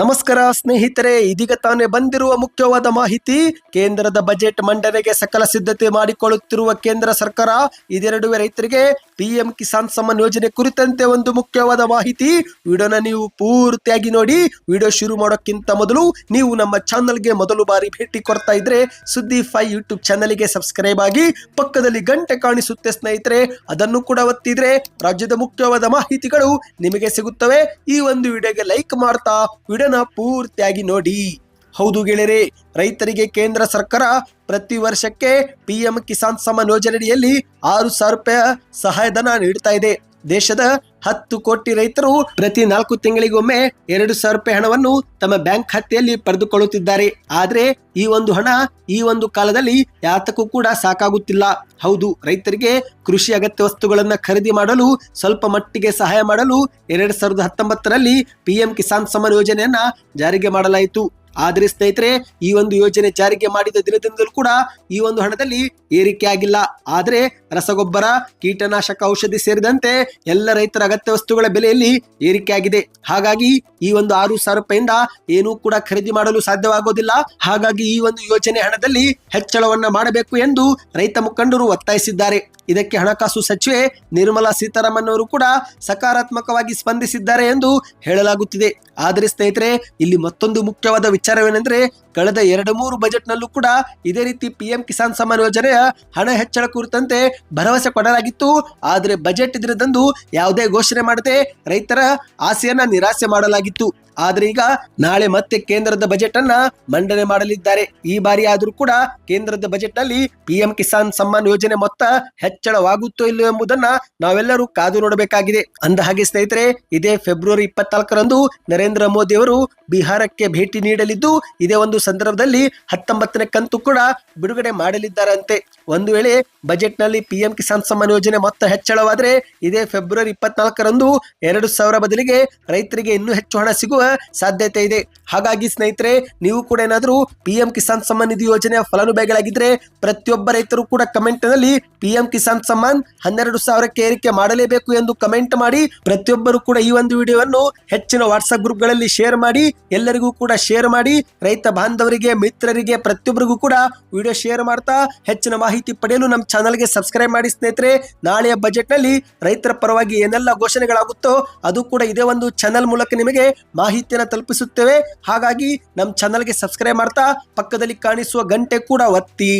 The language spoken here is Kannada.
ನಮಸ್ಕಾರ ಸ್ನೇಹಿತರೆ, ಇದೀಗ ತಾನೇ ಬಂದಿರುವ ಮುಖ್ಯವಾದ ಮಾಹಿತಿ, ಕೇಂದ್ರದ ಬಜೆಟ್ ಮಂಡನೆಗೆ ಸಕಲ ಸಿದ್ಧತೆ ಮಾಡಿಕೊಳ್ಳುತ್ತಿರುವ ಕೇಂದ್ರ ಸರ್ಕಾರ, ಇದೆರಡುವೆ ರೈತರಿಗೆ ಪಿಎಂ ಕಿಸಾನ್ ಸಮ್ಮಾನ್ ಯೋಜನೆ ಕುರಿತಂತೆ ಒಂದು ಮುಖ್ಯವಾದ ಮಾಹಿತಿ. ವಿಡಿಯೋನ ನೀವು ಪೂರ್ತಿಯಾಗಿ ನೋಡಿ, ವಿಡಿಯೋ ಶುರು ಮಾಡೋಕ್ಕಿಂತ ಮೊದಲು ನೀವು ನಮ್ಮ ಚಾನಲ್ಗೆ ಮೊದಲು ಬಾರಿ ಭೇಟಿ ಕೊಡ್ತಾ ಇದ್ರೆ, ಸುದ್ದಿ ಫೈ ಯೂಟ್ಯೂಬ್ ಚಾನಲ್ಗೆ ಸಬ್ಸ್ಕ್ರೈಬ್ ಆಗಿ ಪಕ್ಕದಲ್ಲಿ ಗಂಟೆ ಕಾಣಿಸುತ್ತೆ ಸ್ನೇಹಿತರೆ, ಅದನ್ನು ಕೂಡ ಒತ್ತಿದ್ರೆ ರಾಜ್ಯದ ಮುಖ್ಯವಾದ ಮಾಹಿತಿಗಳು ನಿಮಗೆ ಸಿಗುತ್ತವೆ. ಈ ಒಂದು ವಿಡಿಯೋಗೆ ಲೈಕ್ ಮಾಡ್ತಾ ವಿಡಿಯೋನ ಪೂರ್ತಿಯಾಗಿ ನೋಡಿ. ಹೌದು ಗೆಳೆಯರೇ, ರೈತರಿಗೆ ಕೇಂದ್ರ ಸರ್ಕಾರ ಪ್ರತಿ ವರ್ಷಕ್ಕೆ ಪಿಎಂ ಕಿಸಾನ್ ಸಮ್ಮಾನ್ ಯೋಜನೆಯಡಿಯಲ್ಲಿ ಆರು ಸಾವಿರ ರೂಪಾಯಿ ಸಹಾಯಧನ ನೀಡ್ತಾ ಇದೆ. ದೇಶದ ಹತ್ತು ಕೋಟಿ ರೈತರು ಪ್ರತಿ ನಾಲ್ಕು ತಿಂಗಳಿಗೊಮ್ಮೆ ಎರಡು ಸಾವಿರ ರೂಪಾಯಿ ಹಣವನ್ನು ತಮ್ಮ ಬ್ಯಾಂಕ್ ಖಾತೆಯಲ್ಲಿ ಪಡೆದುಕೊಳ್ಳುತ್ತಿದ್ದಾರೆ. ಆದರೆ ಈ ಒಂದು ಹಣ ಈ ಒಂದು ಕಾಲದಲ್ಲಿ ಯಾತಕ್ಕೂ ಕೂಡ ಸಾಕಾಗುತ್ತಿಲ್ಲ. ಹೌದು, ರೈತರಿಗೆ ಕೃಷಿ ಅಗತ್ಯ ವಸ್ತುಗಳನ್ನು ಖರೀದಿ ಮಾಡಲು ಸ್ವಲ್ಪ ಮಟ್ಟಿಗೆ ಸಹಾಯ ಮಾಡಲು ಎರಡ್ ಸಾವಿರದ ಹತ್ತೊಂಬತ್ತರಲ್ಲಿ ಪಿಎಂ ಕಿಸಾನ್ ಸಮ್ಮಾನ್ ಯೋಜನೆಯನ್ನ ಜಾರಿಗೆ ಮಾಡಲಾಯಿತು. ಆದ್ರೆ ಸ್ನೇಹಿತರೆ, ಈ ಒಂದು ಯೋಜನೆ ಜಾರಿಗೆ ಮಾಡಿದ ದಿನದಿಂದಲೂ ಕೂಡ ಈ ಒಂದು ಹಣದಲ್ಲಿ ಏರಿಕೆ ಆಗಿಲ್ಲ. ಆದ್ರೆ ರಸಗೊಬ್ಬರ, ಕೀಟನಾಶಕ ಔಷಧಿ ಸೇರಿದಂತೆ ಎಲ್ಲ ರೈತರ ಅಗತ್ಯ ವಸ್ತುಗಳ ಬೆಲೆಯಲ್ಲಿ ಏರಿಕೆ ಆಗಿದೆ. ಹಾಗಾಗಿ ಈ ಒಂದು ಆರು ಸಾವಿರ ರೂಪಾಯಿಂದ ಏನೂ ಕೂಡ ಖರೀದಿ ಮಾಡಲು ಸಾಧ್ಯವಾಗೋದಿಲ್ಲ. ಹಾಗಾಗಿ ಈ ಒಂದು ಯೋಜನೆ ಹಣದಲ್ಲಿ ಹೆಚ್ಚಳವನ್ನ ಮಾಡಬೇಕು ಎಂದು ರೈತ ಮುಖಂಡರು ಒತ್ತಾಯಿಸಿದ್ದಾರೆ. ಇದಕ್ಕೆ ಹಣಕಾಸು ಸಚಿವೆ ನಿರ್ಮಲಾ ಸೀತಾರಾಮನ್ ಅವರು ಕೂಡ ಸಕಾರಾತ್ಮಕವಾಗಿ ಸ್ಪಂದಿಸಿದ್ದಾರೆ ಎಂದು ಹೇಳಲಾಗುತ್ತಿದೆ. ಆದರೆ ಸ್ನೇಹಿತರೆ, ಇಲ್ಲಿ ಮತ್ತೊಂದು ಮುಖ್ಯವಾದ ವಿಚಾರವೇನೆಂದ್ರೆ ಕಳೆದ ಎರಡು ಮೂರು ಬಜೆಟ್ನಲ್ಲೂ ಕೂಡ ಇದೇ ರೀತಿ ಪಿಎಂ ಕಿಸಾನ್ ಸಮ್ಮಾನ್ ಯೋಜನೆಯ ಹಣ ಹೆಚ್ಚಳ ಕುರಿತಂತೆ ಭರವಸೆ ಕೊಡಲಾಗಿತ್ತು. ಆದರೆ ಬಜೆಟ್ ಇದರದಂದು ಯಾವುದೇ ಘೋಷಣೆ ಮಾಡದೆ ರೈತರ ಆಸೆಯನ್ನ ನಿರಾಸೆ ಮಾಡಲಾಗಿತ್ತು. ಆದ್ರೆ ಈಗ ನಾಳೆ ಮತ್ತೆ ಕೇಂದ್ರದ ಬಜೆಟ್ ಅನ್ನ ಮಂಡನೆ ಮಾಡಲಿದ್ದಾರೆ. ಈ ಬಾರಿ ಆದರೂ ಕೂಡ ಕೇಂದ್ರದ ಬಜೆಟ್ನಲ್ಲಿ ಪಿಎಂ ಕಿಸಾನ್ ಸಮ್ಮಾನ್ ಯೋಜನೆ ಮೊತ್ತ ಹೆಚ್ಚಳವಾಗುತ್ತೋ ಇಲ್ಲೋ ಎಂಬುದನ್ನ ನಾವೆಲ್ಲರೂ ಕಾದು ನೋಡಬೇಕಾಗಿದೆ. ಅಂದ ಹಾಗೆ ಸ್ನೇಹಿತರೆ, ಇದೇ ಫೆಬ್ರವರಿ ಇಪ್ಪತ್ನಾಲ್ಕರಂದು ನರೇಂದ್ರ ಮೋದಿ ಅವರು ಬಿಹಾರಕ್ಕೆ ಭೇಟಿ ನೀಡಲಿದ್ದು ಇದೇ ಒಂದು ಸಂದರ್ಭದಲ್ಲಿ ಹತ್ತೊಂಬತ್ತನೇ ಕಂತು ಕೂಡ ಬಿಡುಗಡೆ ಮಾಡಲಿದ್ದಾರಂತೆ. ಒಂದು ವೇಳೆ ಬಜೆಟ್ನಲ್ಲಿ ಪಿಎಂ ಕಿಸಾನ್ ಸಮ್ಮಾನ್ ಯೋಜನೆ ಮೊತ್ತ ಹೆಚ್ಚಳವಾದರೆ ಇದೇ ಫೆಬ್ರವರಿ ಇಪ್ಪತ್ನಾಲ್ಕರಂದು ಎರಡು ಸಾವಿರ ಬದಲಿಗೆ ರೈತರಿಗೆ ಇನ್ನೂ ಹೆಚ್ಚು ಹಣ ಸಿಗುವ ಸಾಧ್ಯತೆ ಇದೆ. ಹಾಗಾಗಿ ಸ್ನೇಹಿತರೆ, ನೀವು ಕೂಡ ಏನಾದರೂ ಪಿಎಂ ಕಿಸಾನ್ ಸಮ್ಮಾನ್ ನಿಧಿ ಯೋಜನೆಯ ಫಲಾನುಭವಿಗಳಾಗಿದ್ರೆ ಪ್ರತಿಯೊಬ್ಬ ರೈತರು ಕೂಡ ಕಮೆಂಟ್ನಲ್ಲಿ ಪಿಎಂ ಕಿಸಾನ್ ಸಮ್ಮಾನ್ ಹನ್ನೆರಡು ಸಾವಿರಕ್ಕೆ ಏರಿಕೆ ಮಾಡಲೇಬೇಕು ಎಂದು ಕಮೆಂಟ್ ಮಾಡಿ, ಪ್ರತಿಯೊಬ್ಬರು ಕೂಡ ಈ ಒಂದು ವಿಡಿಯೋವನ್ನು ಹೆಚ್ಚಿನ ವಾಟ್ಸ್ಆಪ್ ಗ್ರೂಪ್ಗಳಲ್ಲಿ ಶೇರ್ ಮಾಡಿ, ಎಲ್ಲರಿಗೂ ಕೂಡ ಶೇರ್ ಮಾಡಿ, ರೈತ ಬಾಂಧವರಿಗೆ ಮಿತ್ರರಿಗೆ, ಪ್ರತಿಯೊಬ್ಬರಿಗೂ ಕೂಡ ವಿಡಿಯೋ ಶೇರ್ ಮಾಡ್ತಾ ಹೆಚ್ಚಿನ ಮಾಹಿತಿ ಪಡೆಯಲು ನಮ್ಮ ಚಾನಲ್ಗೆ ಸಬ್ಸ್ಕ್ರೈಬ್ ಮಾಡಿ ಸ್ನೇಹಿತರೆ. ನಾಳೆಯ ಬಜೆಟ್ನಲ್ಲಿ ರೈತರ ಪರವಾಗಿ ಏನೆಲ್ಲ ಘೋಷಣೆಗಳಾಗುತ್ತೋ ಅದು ಕೂಡ ಇದೇ ಒಂದು ಚಾನಲ್ ಮೂಲಕ ನಿಮಗೆ ಮಾಹಿತಿಯನ್ನು ತಲುಪಿಸುತ್ತೇವೆ. ಹಾಗಾಗಿ ನಮ್ಮ ಚಾನಲ್ಗೆ ಸಬ್ಸ್ಕ್ರೈಬ್ ಮಾಡ್ತಾ ಪಕ್ಕದಲ್ಲಿ ಕಾಣಿಸುವ ಗಂಟೆ ಕೂಡ ಒತ್ತಿ.